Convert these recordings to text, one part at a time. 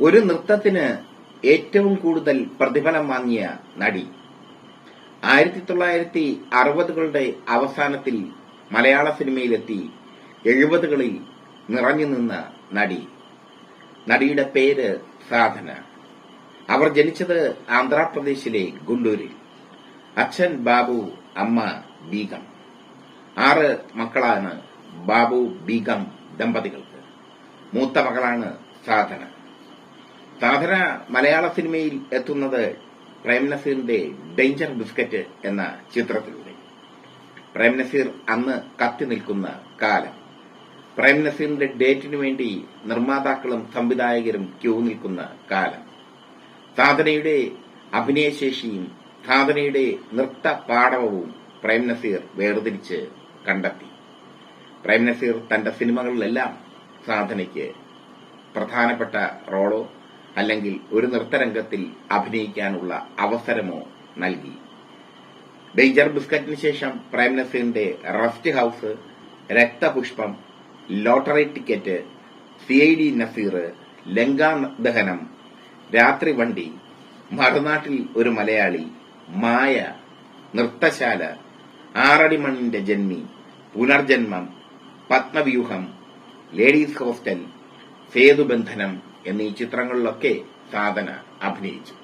ഒരു നൃത്തത്തിന് ഏറ്റവും കൂടുതൽ പ്രതിഫലം വാങ്ങിയ നടി. ആയിരത്തി തൊള്ളായിരത്തി അറുപതുകളുടെ അവസാനത്തിൽ മലയാള സിനിമയിലെത്തി എഴുപതുകളിൽ നിറഞ്ഞു നിന്ന നടി. നടിയുടെ പേര് സാധന. അവർ ജനിച്ചത് ആന്ധ്രാപ്രദേശിലെ ഗുണ്ടൂരിൽ. അച്ഛൻ ബാബു അമ്മ ബീഗം. ആറ് മക്കളാണ് ബാബു ബീഗം ദമ്പതികൾക്ക്. മൂത്ത മകളാണ് സാധന. സാധന മലയാള സിനിമയിൽ എത്തുന്നത് പ്രേം നസീറിന്റെ ഡേഞ്ചർ ബിസ്ക്കറ്റ് എന്ന ചിത്രത്തിലൂടെ. പ്രേം നസീർ അന്ന് കത്തി നിൽക്കുന്ന കാലം. പ്രേം നസീറിന്റെ ഡേറ്റിനു വേണ്ടി നിർമ്മാതാക്കളും സംവിധായകരും ക്യൂ നിൽക്കുന്ന കാലം. സാധനയുടെ അഭിനയശേഷിയും സാധനയുടെ നൃത്ത പാടവവും പ്രേം നസീർ വേർതിരിച്ച് കണ്ടെത്തി. പ്രേം നസീർ തന്റെ സിനിമകളിലെല്ലാം സാധനയ്ക്ക് പ്രധാനപ്പെട്ട റോളോ അല്ലെങ്കിൽ ഒരു നൃത്തരംഗത്തിൽ അഭിനയിക്കാനുള്ള അവസരമോ നൽകി. ഡേഞ്ചർ ബിസ്ക്കറ്റിന് ശേഷം Prem നസീറിന്റെ rest house Rakthapushpam lottery ticket C I D Nazir Lanka Dahanam Rathri Vandi മറുനാട്ടിൽ ഒരു മലയാളി മായ നൃത്തശാല ആറടി മണ്ണിന്റെ ജന്മി പുനർജന്മം പത്മവ്യൂഹം ലേഡീസ് ഹോസ്റ്റൽ സേതുബന്ധനം എന്നീ ചിത്രങ്ങളിലൊക്കെ സാധന അഭിനയിച്ചു.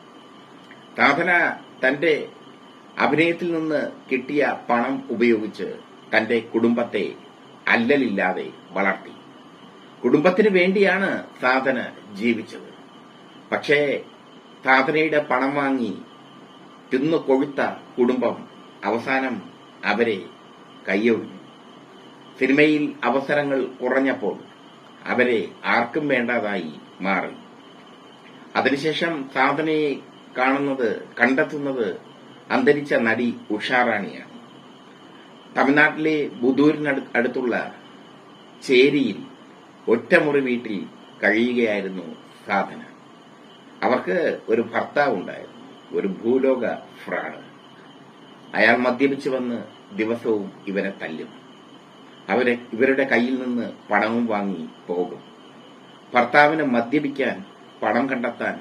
സാധന തന്റെ അഭിനയത്തിൽ നിന്ന് കിട്ടിയ പണം ഉപയോഗിച്ച് തന്റെ കുടുംബത്തെ അല്ലലില്ലാതെ വളർത്തി. കുടുംബത്തിന് വേണ്ടിയാണ് സാധന ജീവിച്ചത്. പക്ഷേ സാധനയുടെ പണം വാങ്ങി തിന്നു കൊഴുത്ത കുടുംബം അവസാനം അവരെ കയ്യൊഴിഞ്ഞു സിനിമയിൽ അവസരങ്ങൾ കുറഞ്ഞപ്പോൾ അവരെ ആർക്കും വേണ്ടതായി മാറി. അതിനുശേഷം സാധനയെ കാണുന്നത് കണ്ടെത്തുന്നത് അന്തരിച്ച നടി ഉഷാറാണിയാണ്. തമിഴ്നാട്ടിലെ ബുദൂരിന് അടുത്തുള്ള ചേരിയിൽ ഒറ്റമുറി വീട്ടിൽ കഴിയുകയായിരുന്നു സാധന. അവർക്ക് ഒരു ഭർത്താവ് ഉണ്ടായിരുന്നു ഒരു ഭൂലോക ഫ്രാഡ് അയാൾ മദ്യപിച്ചു വന്ന് ദിവസവും ഇവരെ തല്ലും. അവരെ ഇവരുടെ കയ്യിൽ നിന്ന് പണവും വാങ്ങി പോകും. ഭർത്താവിന് മദ്യപിക്കാൻ പണം കണ്ടെത്താൻ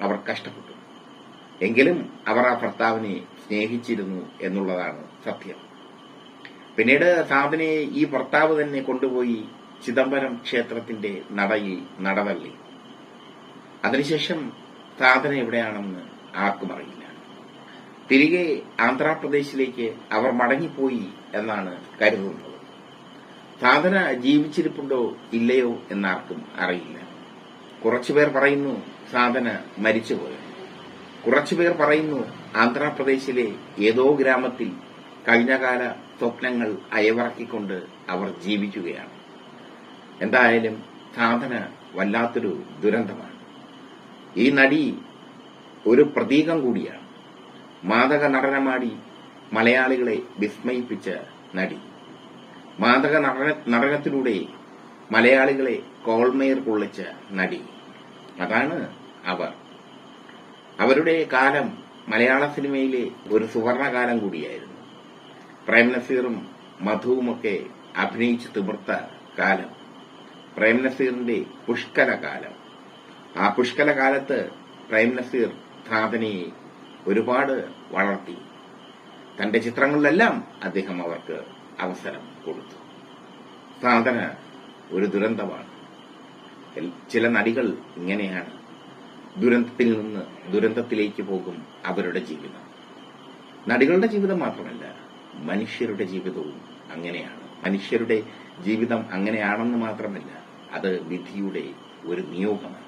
അവർ കഷ്ടപ്പെട്ടു. എങ്കിലും അവർ ആ ഭർത്താവിനെ സ്നേഹിച്ചിരുന്നു എന്നുള്ളതാണ് സത്യം. പിന്നീട് സാധനയെ ഈ ഭർത്താവ് തന്നെ കൊണ്ടുപോയി ചിദംബരം ക്ഷേത്രത്തിന്റെ നടയിൽ നടതള്ളി അതിനുശേഷം സാധന എവിടെയാണെന്ന് ആർക്കും അറിയില്ല. തിരികെ ആന്ധ്രാപ്രദേശിലേക്ക് അവർ മടങ്ങിപ്പോയി എന്നാണ് കരുതുന്നത്. സാധന ജീവിച്ചിരിപ്പുണ്ടോ ഇല്ലയോ എന്നാർക്കും അറിയില്ല. കുറച്ചുപേർ പറയുന്നു സാധന മരിച്ചുപോയി. കുറച്ചുപേർ പറയുന്നു ആന്ധ്രാപ്രദേശിലെ ഏതോ ഗ്രാമത്തിൽ കഴിഞ്ഞകാല സ്വപ്നങ്ങൾ അയവിറക്കിക്കൊണ്ട് അവർ ജീവിക്കുകയാണ്. എന്തായാലും സാധന വല്ലാത്തൊരു ദുരന്തമാണ്. ഈ നടി ഒരു പ്രതീകം കൂടിയാണ്. മാതക നടനമാടി മലയാളികളെ വിസ്മയിപ്പിച്ച നടി. മാതക നടന നടനത്തിലൂടെ മലയാളികളെ കോൾമേർ കൊള്ളിച്ച നടി. അതാണ് അവർ. അവരുടെ കാലം മലയാള സിനിമയിലെ ഒരു സുവർണകാലം കൂടിയായിരുന്നു. പ്രേംനസീറും മധുവുമൊക്കെ അഭിനയിച്ചു തിമിർത്ത കാലം. പ്രേംനസീറിന്റെ പുഷ്കല കാലം. ആ പുഷ്കല കാലത്ത് പ്രേംനസീർ സാധനയെ ഒരുപാട് വളർത്തി. തന്റെ ചിത്രങ്ങളിലെല്ലാം അദ്ദേഹം അവർക്ക് അവസരം കൊടുത്തു. സാധന ഒരു ദുരന്തമാണ്. ചില നടികൾ ഇങ്ങനെയാണ്. ദുരന്തത്തിൽ നിന്ന് ദുരന്തത്തിലേക്ക് പോകും അവരുടെ ജീവിതം. നടികളുടെ ജീവിതം മാത്രമല്ല മനുഷ്യരുടെ ജീവിതവും അങ്ങനെയാണ്. മനുഷ്യരുടെ ജീവിതം അങ്ങനെയാണെന്ന് മാത്രമല്ല അത് വിധിയുടെ ഒരു നിയോഗമാണ്.